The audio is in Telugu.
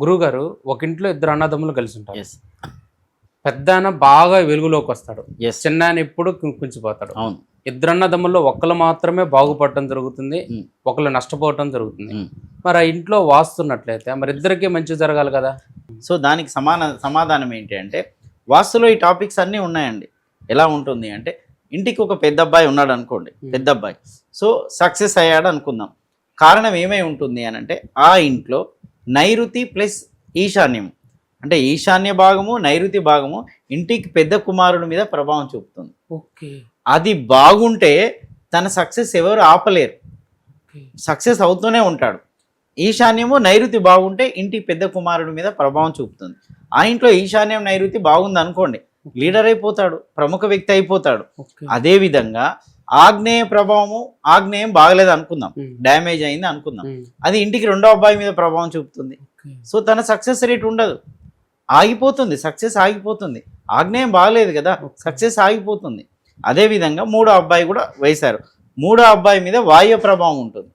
గురువు గారు ఒక ఇంట్లో ఇద్దరు అన్నదమ్ములు కలిసి ఉంటారు. ఎస్ పెద్ద బాగా వెలుగులోకి వస్తాడు. ఎస్ చిన్న ఆయన ఎప్పుడు కు- కుంచిపోతాడు. అవును. ఇద్దరు అన్నదమ్ముల్లో ఒకళ్ళు మాత్రమే బాగుపడటం జరుగుతుంది. ఉమ్. ఒకళ్ళు నష్టపోవటం జరుగుతుంది. ఉమ్. మరి ఆ ఇంట్లో వాస్తున్నట్లయితే మరి ఇద్దరికి మంచి జరగాలి కదా? సో దానికి సమాన సమాధానం ఏంటి అంటే వాస్తులో ఈ టాపిక్స్ అన్నీ ఉన్నాయండి. ఎలా ఉంటుంది అంటే ఇంటికి ఒక పెద్ద అబ్బాయి ఉన్నాడు అనుకోండి. పెద్ద అబ్బాయి సో సక్సెస్ అయ్యాడు అనుకుందాం. కారణం ఏమై ఉంటుంది అని అంటే ఆ ఇంట్లో నైరుతి ప్లస్ ఈశాన్యం. అంటే ఈశాన్య భాగము నైరుతి భాగము ఇంటికి పెద్ద కుమారుడి మీద ప్రభావం చూపుతుంది. ఓకే. అది బాగుంటే తన సక్సెస్ ఎవరు ఆపలేరు. సక్సెస్ అవుతూనే ఉంటాడు. ఈశాన్యము నైరుతి బాగుంటే ఇంటి పెద్ద కుమారుడి మీద ప్రభావం చూపుతుంది. ఆ ఇంట్లో ఈశాన్యం నైరుతి బాగుంది అనుకోండి లీడర్ అయిపోతాడు ప్రముఖ వ్యక్తి అయిపోతాడు. ఓకే. అదే విధంగా ఆగ్నేయ ప్రభావము ఆగ్నేయం బాగలేదు అనుకుందాం. డ్యామేజ్ అయింది అనుకుందాం. అది ఇంటికి రెండో అబ్బాయి మీద ప్రభావం చూపుతుంది. సో తన సక్సెస్ రేట్ ఉండదు. ఆగిపోతుంది సక్సెస్ ఆగిపోతుంది. ఆగ్నేయం బాగలేదు కదా సక్సెస్ ఆగిపోతుంది. అదే విధంగా మూడో అబ్బాయి కూడా వేశారు. మూడో అబ్బాయి మీద వాయు ప్రభావం ఉంటుంది.